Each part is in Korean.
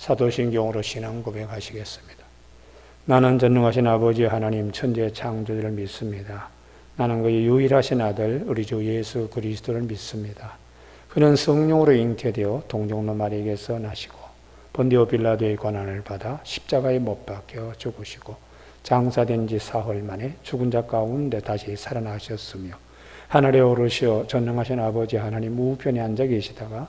사도신경으로 신앙 고백하시겠습니다. 나는 전능하신 아버지 하나님 천재 창조주를 믿습니다. 나는 그의 유일하신 아들 우리 주 예수 그리스도를 믿습니다. 그는 성령으로 잉태되어 동정로 마리에게서 나시고 본디오 빌라도의 권한을 받아 십자가에 못 박혀 죽으시고 장사된 지 사흘 만에 죽은 자 가운데 다시 살아나셨으며 하늘에 오르시어 전능하신 아버지 하나님 우편에 앉아 계시다가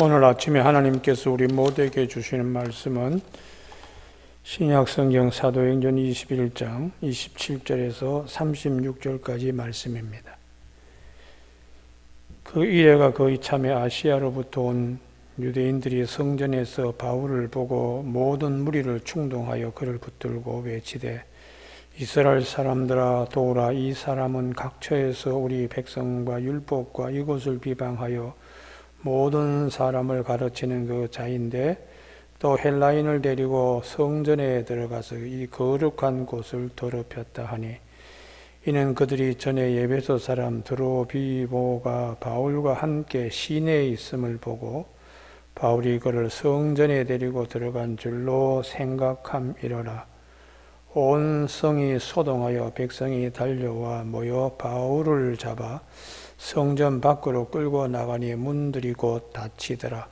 오늘 아침에 하나님께서 우리 모두에게 주시는 말씀은 신약 성경 사도행전 21장 27절에서 36절까지 말씀입니다. 그 이래가 거의 참에 아시아로부터 온 유대인들이 성전에서 바울을 보고 모든 무리를 충동하여 그를 붙들고 외치되 이스라엘 사람들아 도우라 이 사람은 각처에서 우리 백성과 율법과 이곳을 비방하여 모든 사람을 가르치는 그 자인데 또 헬라인을 데리고 성전에 들어가서 이 거룩한 곳을 더럽혔다 하니 이는 그들이 전에 예배소 사람 드로비모가 바울과 함께 시내에 있음을 보고 바울이 그를 성전에 데리고 들어간 줄로 생각함이러라. 온 성이 소동하여 백성이 달려와 모여 바울을 잡아 성전 밖으로 끌고 나가니 문들이 곧 닫히더라.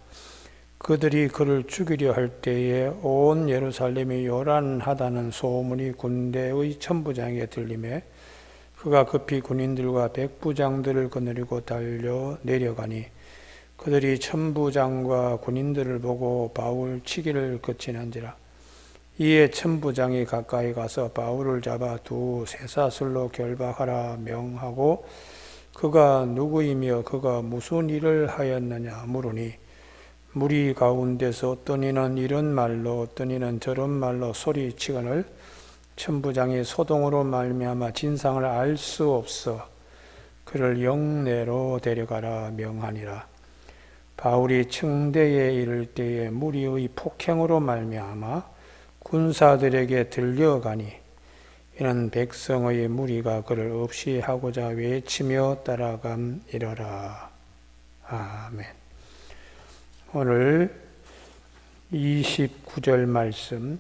그들이 그를 죽이려 할 때에 온 예루살렘이 요란하다는 소문이 군대의 천부장에 들림에 그가 급히 군인들과 백부장들을 거느리고 달려 내려가니 그들이 천부장과 군인들을 보고 바울 치기를 거치는지라 이에 천부장이 가까이 가서 바울을 잡아 두 쇠사슬로 결박하라 명하고 그가 누구이며 그가 무슨 일을 하였느냐 물으니 무리 가운데서 어떤 이는 이런 말로 어떤 이는 저런 말로 소리치거늘 천부장이 소동으로 말미암아 진상을 알 수 없어 그를 영내로 데려가라 명하니라. 바울이 청대에 이를 때에 무리의 폭행으로 말미암아 군사들에게 들려가니 이는 백성의 무리가 그를 없이 하고자 외치며 따라감이러라. 아멘. 오늘 29절 말씀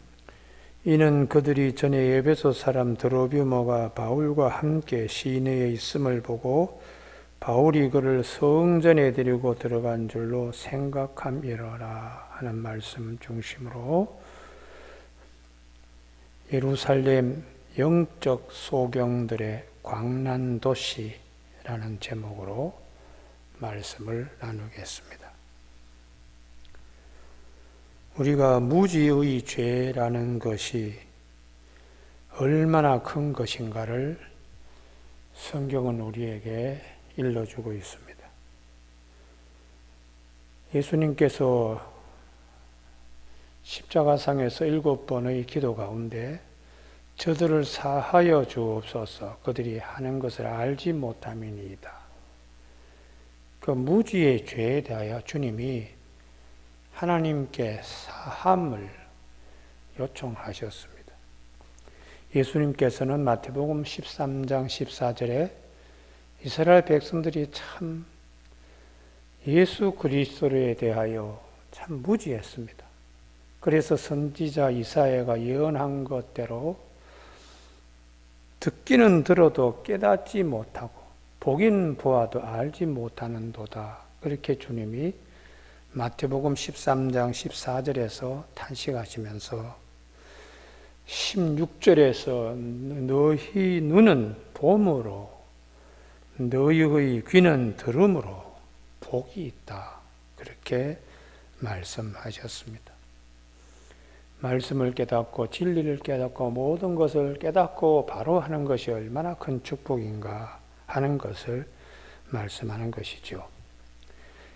이는 그들이 전에 에베소 사람 드로비모가 바울과 함께 시내에 있음을 보고 바울이 그를 성전에 데리고 들어간 줄로 생각함이러라 하는 말씀 중심으로 예루살렘 영적 소경들의 광란 도시라는 제목으로 말씀을 나누겠습니다. 우리가 무지의 죄라는 것이 얼마나 큰 것인가를 성경은 우리에게 일러주고 있습니다. 예수님께서 십자가상에서 일곱 번의 기도 가운데 저들을 사하여 주옵소서 그들이 하는 것을 알지 못함이니이다. 그 무지의 죄에 대하여 주님이 하나님께 사함을 요청하셨습니다. 예수님께서는 마태복음 13장 14절에 이스라엘 백성들이 참 예수 그리스도에 대하여 참 무지했습니다. 그래서 선지자 이사야가 예언한 것대로 듣기는 들어도 깨닫지 못하고 보긴 보아도 알지 못하는도다. 그렇게 주님이 마태복음 13장 14절에서 탄식하시면서 16절에서 너희 눈은 봄으로 너희의 귀는 들음으로 복이 있다. 그렇게 말씀하셨습니다. 말씀을 깨닫고 진리를 깨닫고 모든 것을 깨닫고 바로 하는 것이 얼마나 큰 축복인가 하는 것을 말씀하는 것이죠.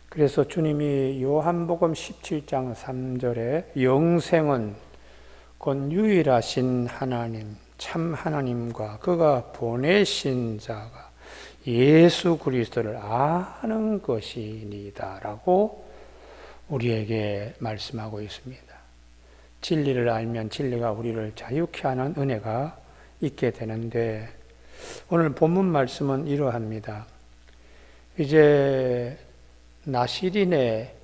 그래서 주님이 요한복음 17장 3절에 영생은 곧 유일하신 하나님, 참 하나님과 그가 보내신 자가 예수 그리스도를 아는 것이니다라고 우리에게 말씀하고 있습니다. 진리를 알면 진리가 우리를 자유케 하는 은혜가 있게 되는데 오늘 본문 말씀은 이러합니다. 이제 나시린의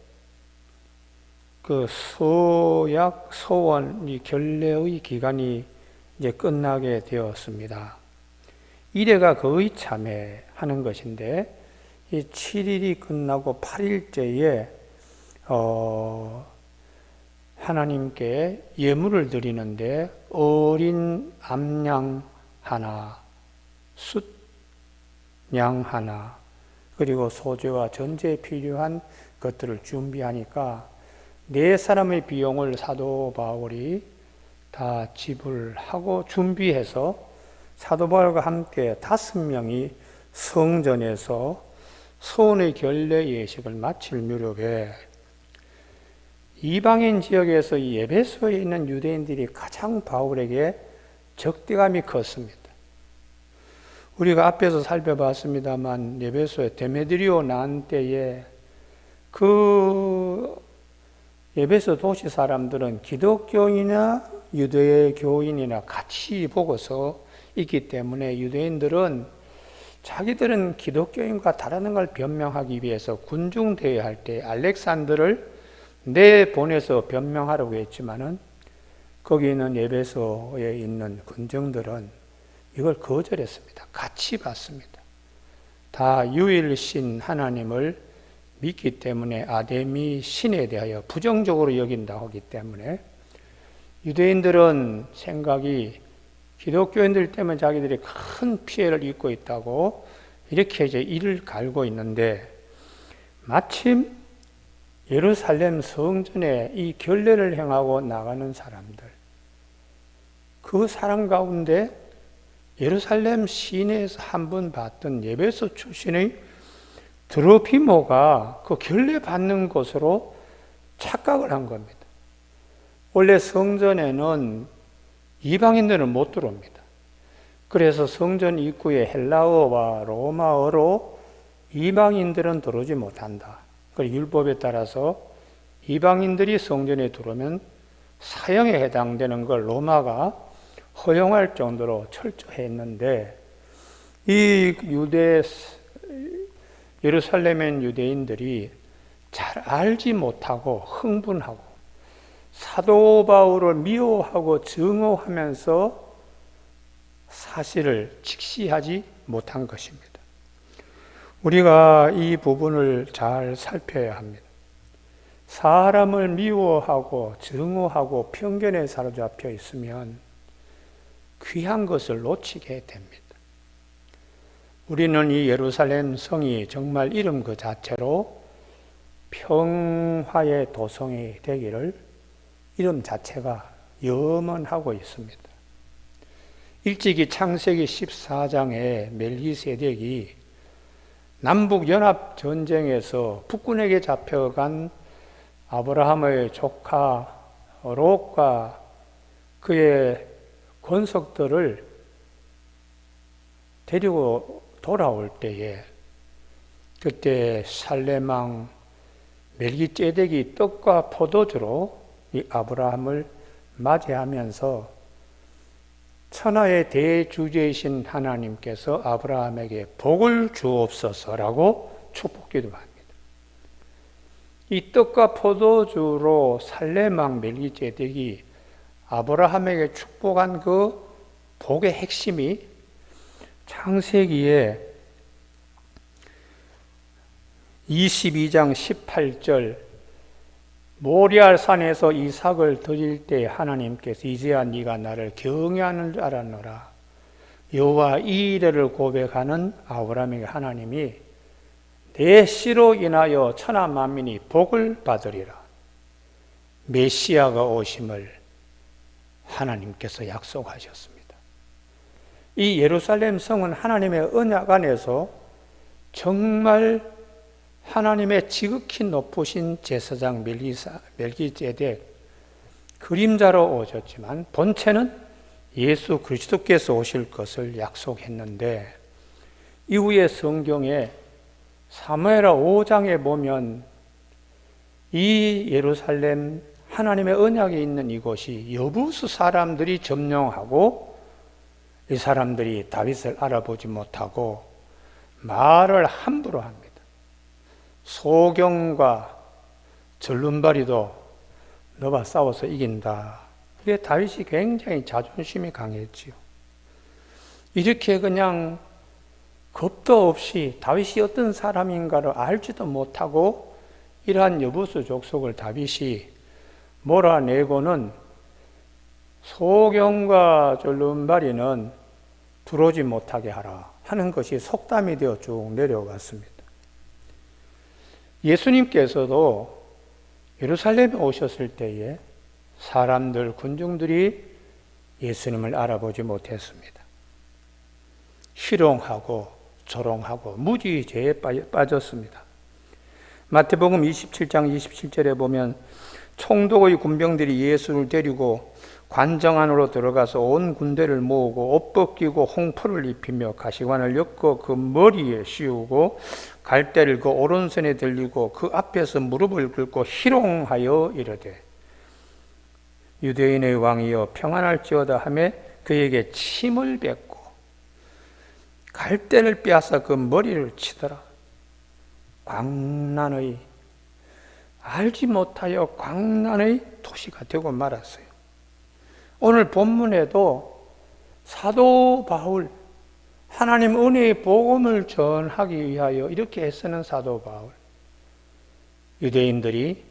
그 소약 소원 이 결례의 기간이 이제 끝나게 되었습니다. 이래가 거의 참회 하는 것인데 이 7일이 끝나고 8일째에 어 하나님께 예물을 드리는데 어린 암양 하나, 숫양 하나, 그리고 소재와 전제에 필요한 것들을 준비하니까 네 사람의 비용을 사도 바울이 다 지불하고 준비해서 사도 바울과 함께 다섯 명이 성전에서 소원의 결례 예식을 마칠 무렵에 이방인 지역에서 예배소에 있는 유대인들이 가장 바울에게 적대감이 컸습니다. 우리가 앞에서 살펴봤습니다만 예배소에 데메드리오 난 때에 그 예배소 도시 사람들은 기독교인이나 유대 교인이나 같이 보고서 있기 때문에 유대인들은 자기들은 기독교인과 다른 걸 변명하기 위해서 군중 대회 할 때 알렉산더를 내 보내서 변명하라고 했지만은 거기 있는 예배소에 있는 군정들은 이걸 거절했습니다. 같이 봤습니다. 다 유일신 하나님을 믿기 때문에 아데미 신에 대하여 부정적으로 여긴다 하기 때문에 유대인들은 생각이 기독교인들 때문에 자기들이 큰 피해를 입고 있다고 이렇게 이제 이를 갈고 있는데 마침 예루살렘 성전에 이 결례를 행하고 나가는 사람들 그 사람 가운데 예루살렘 시내에서 한 번 봤던 예배소 출신의 드로피모가 그 결례 받는 곳으로 착각을 한 겁니다. 원래 성전에는 이방인들은 못 들어옵니다. 그래서 성전 입구에 헬라어와 로마어로 이방인들은 들어오지 못한다. 그 율법에 따라서 이방인들이 성전에 들어오면 사형에 해당되는 걸 로마가 허용할 정도로 철저했는데 이 유대 예루살렘의 유대인들이 잘 알지 못하고 흥분하고 사도 바울을 미워하고 증오하면서 사실을 직시하지 못한 것입니다. 우리가 이 부분을 잘 살펴야 합니다. 사람을 미워하고 증오하고 편견에 사로잡혀 있으면 귀한 것을 놓치게 됩니다. 우리는 이 예루살렘 성이 정말 이름 그 자체로 평화의 도성이 되기를 이름 자체가 염원하고 있습니다. 일찍이 창세기 14장에 멜기세덱이 남북 연합 전쟁에서 북군에게 잡혀간 아브라함의 조카 롯과 그의 권속들을 데리고 돌아올 때에 그때 살레망 멜기ጼ덱이 떡과 포도주로 이 아브라함을 맞이하면서 천하의 대주제이신 하나님께서 아브라함에게 복을 주옵소서라고 축복기도 합니다. 이 떡과 포도주로 살레망 멜기ጼ덱이 아브라함에게 축복한 그 복의 핵심이 창세기에 22장 18절 모리알 산에서 이삭을 드릴 때 하나님께서 이제야 네가 나를 경외하는 줄 알았노라. 여호와 이 일을 고백하는 아브라함에게 하나님이 내 씨로 인하여 천하 만민이 복을 받으리라. 메시아가 오심을 하나님께서 약속하셨습니다. 이 예루살렘 성은 하나님의 언약 안에서 정말 하나님의 지극히 높으신 제사장 멜기사, 멜기제덱 그림자로 오셨지만 본체는 예수 그리스도께서 오실 것을 약속했는데 이후에 성경에 사무엘하 5장에 보면 이 예루살렘 하나님의 언약이 있는 이곳이 여부수 사람들이 점령하고 이 사람들이 다윗을 알아보지 못하고 말을 함부로 합니다. 소경과 절름발이도 너와 싸워서 이긴다. 그게 다윗이 굉장히 자존심이 강했지요. 이렇게 그냥 겁도 없이 다윗이 어떤 사람인가를 알지도 못하고 이러한 여부수 족속을 다윗이 몰아내고는 소경과 절름발이는 들어오지 못하게 하라 하는 것이 속담이 되어 쭉 내려갔습니다. 예수님께서도 예루살렘에 오셨을 때에 사람들, 군중들이 예수님을 알아보지 못했습니다. 희롱하고 조롱하고 무지죄에 빠졌습니다. 마태복음 27장 27절에 보면 총독의 군병들이 예수를 데리고 관정 안으로 들어가서 온 군대를 모으고 옷 벗기고 홍포를 입히며 가시관을 엮어 그 머리에 씌우고 갈대를 그 오른손에 들리고 그 앞에서 무릎을 꿇고 희롱하여 이르되 유대인의 왕이여 평안할지어다 하며 그에게 침을 뱉고 갈대를 빼앗아 그 머리를 치더라 광란의 알지 못하여 광란의 도시가 되고 말았어요. 오늘 본문에도 사도 바울 하나님 은혜의 복음을 전하기 위하여 이렇게 애쓰는 사도 바울 유대인들이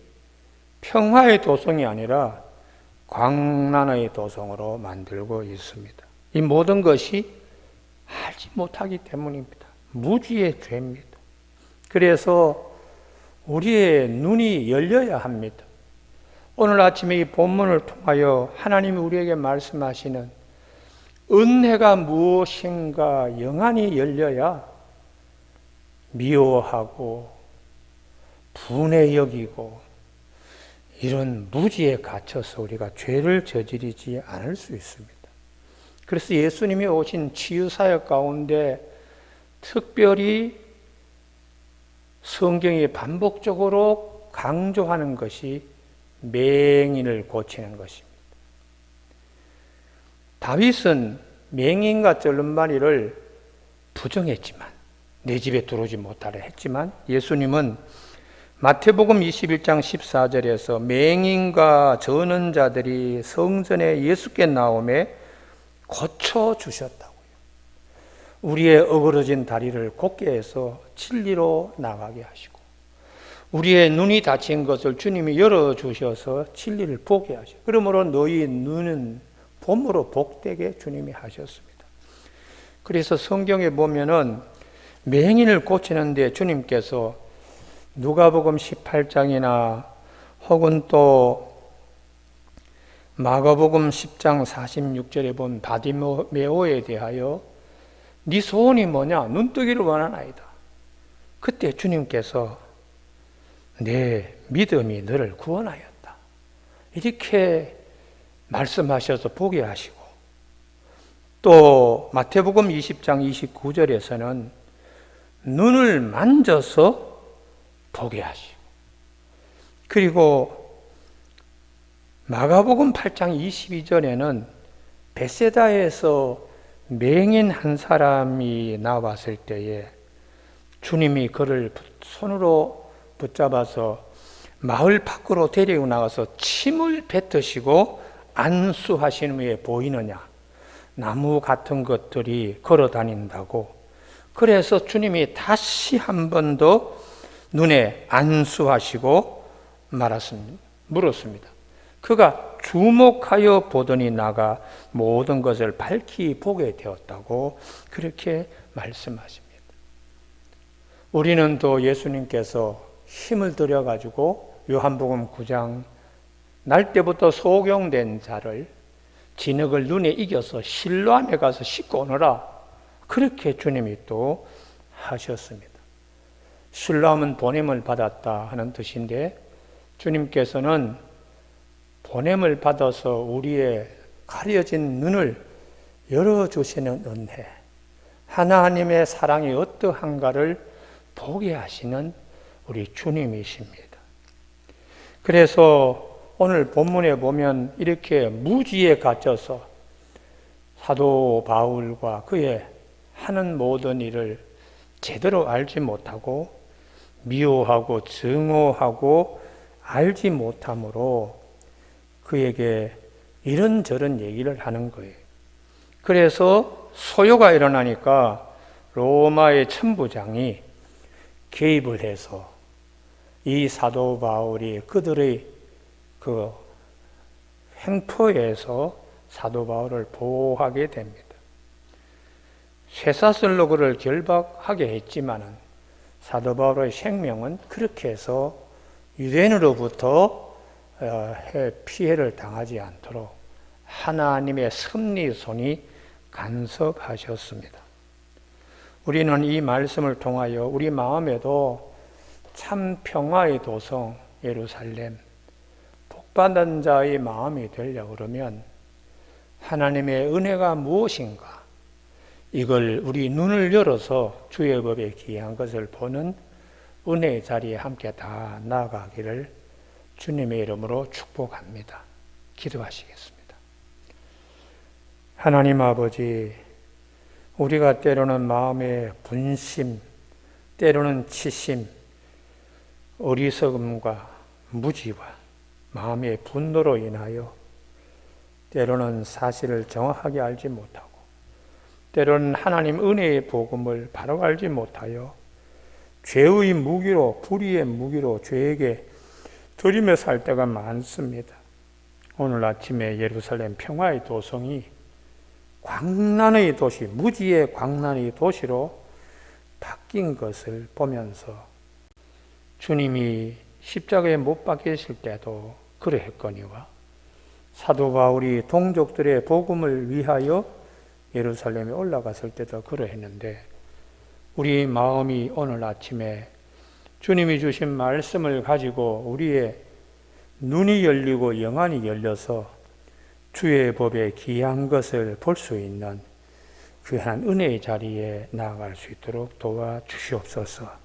평화의 도성이 아니라 광란의 도성으로 만들고 있습니다. 이 모든 것이 알지 못하기 때문입니다. 무지의 죄입니다. 그래서 우리의 눈이 열려야 합니다. 오늘 아침에 이 본문을 통하여 하나님이 우리에게 말씀하시는 은혜가 무엇인가 영안이 열려야 미워하고 분해 여기고 이런 무지에 갇혀서 우리가 죄를 저지르지 않을 수 있습니다. 그래서 예수님이 오신 치유사역 가운데 특별히 성경이 반복적으로 강조하는 것이 맹인을 고치는 것입니다. 다윗은 맹인과 절름발이를 부정했지만 내 집에 들어오지 못하려 했지만 예수님은 마태복음 21장 14절에서 맹인과 저는 자들이 성전에 예수께 나오매 고쳐 주셨다고요. 우리의 어그러진 다리를 곧게 해서 진리로 나가게 하시고 우리의 눈이 닫힌 것을 주님이 열어 주셔서 진리를 보게 하시고 그러므로 너희 눈은 봄으로 복되게 주님이 하셨습니다. 그래서 성경에 보면은 맹인을 고치는데 주님께서 누가복음 18장이나 혹은 또 마가복음 10장 46절에 본 바디메오에 대하여 네 소원이 뭐냐? 눈뜨기를 원하나이다. 그때 주님께서 내 믿음이 너를 구원하였다. 이렇게 말씀하셔서 보게 하시고 또 마태복음 20장 29절에서는 눈을 만져서 보게 하시고 그리고 마가복음 8장 22절에는 베세다에서 맹인 한 사람이 나왔을 때에 주님이 그를 손으로 붙잡아서 마을 밖으로 데리고 나가서 침을 뱉으시고 안수하신 후에 보이느냐? 나무 같은 것들이 걸어 다닌다고. 그래서 주님이 다시 한 번 더 눈에 안수하시고 말았습니다. 물었습니다. 그가 주목하여 보더니 나가 모든 것을 밝히 보게 되었다고 그렇게 말씀하십니다. 우리는 또 예수님께서 힘을 들여 가지고 요한복음 9장 날 때부터 소경된 자를 진흙을 눈에 이겨서 실로암에 가서 씻고 오너라. 그렇게 주님이 또 하셨습니다. 실로암은 보냄을 받았다 하는 뜻인데 주님께서는 보냄을 받아서 우리의 가려진 눈을 열어주시는 은혜, 하나님의 사랑이 어떠한가를 보게 하시는 우리 주님이십니다. 그래서 오늘 본문에 보면 이렇게 무지에 갇혀서 사도 바울과 그의 하는 모든 일을 제대로 알지 못하고 미워하고 증오하고 알지 못함으로 그에게 이런저런 얘기를 하는 거예요. 그래서 소요가 일어나니까 로마의 천부장이 개입을 해서 이 사도 바울이 그들의 그 횡포에서 사도 바울을 보호하게 됩니다. 쇠사슬로 그를 결박하게 했지만은 사도 바울의 생명은 그렇게 해서 유대인으로부터 어, 피해를 당하지 않도록 하나님의 섭리 손이 간섭하셨습니다. 우리는 이 말씀을 통하여 우리 마음에도 참 평화의 도성 예루살렘 복받은 자의 마음이 되려 그러면 하나님의 은혜가 무엇인가 이걸 우리 눈을 열어서 주의 법에 기한 것을 보는 은혜의 자리에 함께 다 나아가기를 주님의 이름으로 축복합니다. 기도하시겠습니다. 하나님 아버지, 우리가 때로는 마음의 분심, 때로는 치심, 어리석음과 무지와 마음의 분노로 인하여 때로는 사실을 정확하게 알지 못하고 때로는 하나님 은혜의 복음을 바로 알지 못하여 죄의 무기로 불의의 무기로 죄에게 들이며 살 때가 많습니다. 오늘 아침에 예루살렘 평화의 도성이 광란의 도시, 무지의 광란의 도시로 바뀐 것을 보면서 주님이 십자가에 못 박히실 때도 그러했거니와 사도 바울이 동족들의 복음을 위하여 예루살렘에 올라갔을 때도 그러했는데 우리 마음이 오늘 아침에 주님이 주신 말씀을 가지고 우리의 눈이 열리고 영안이 열려서 주의 법에 귀한 것을 볼 수 있는 그한 은혜의 자리에 나아갈 수 있도록 도와주시옵소서.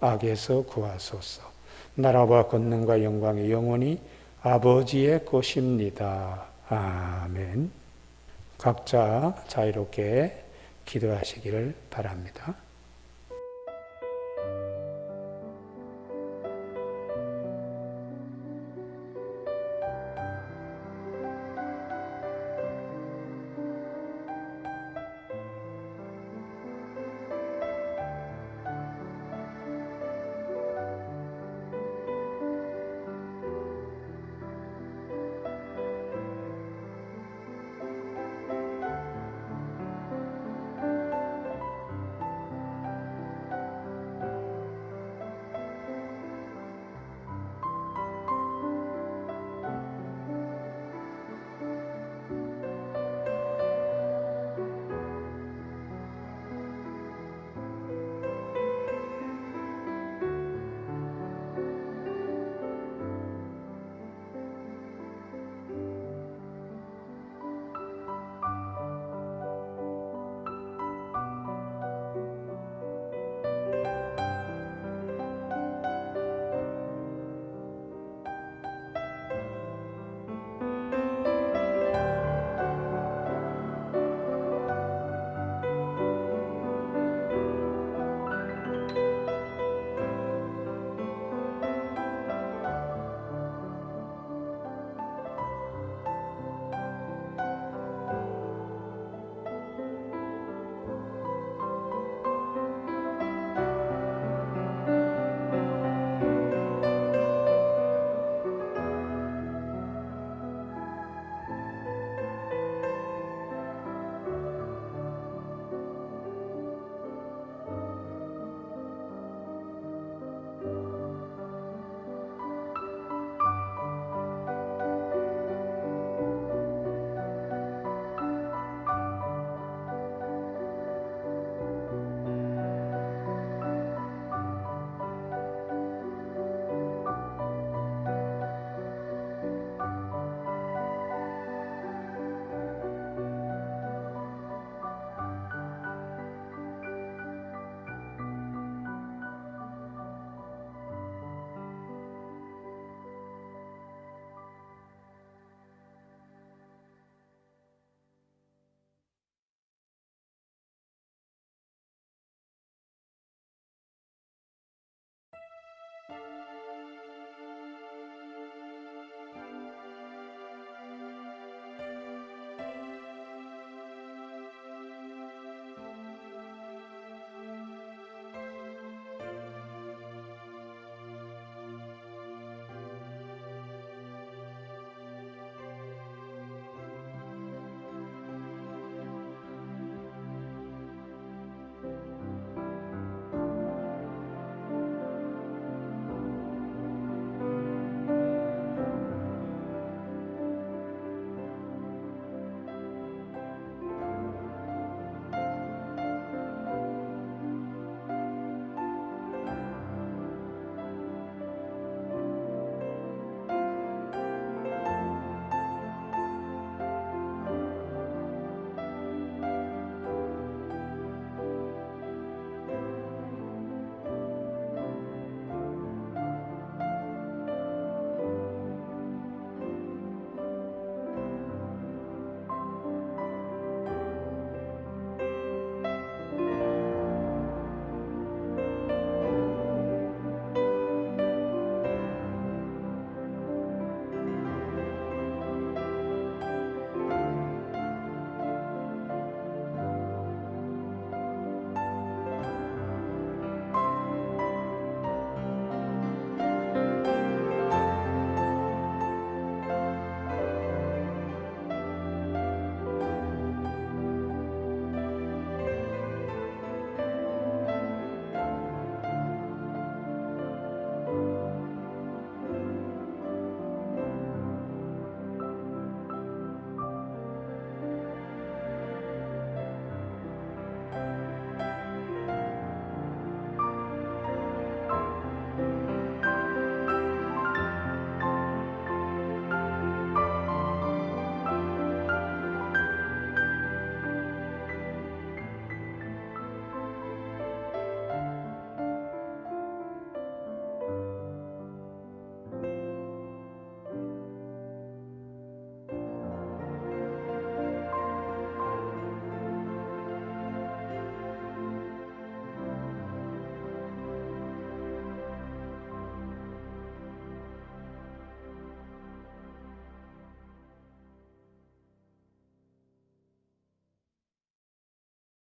악에서 구하소서. 나라와 권능과 영광이 영원히 아버지의 것입니다. 아멘. 각자 자유롭게 기도하시기를 바랍니다.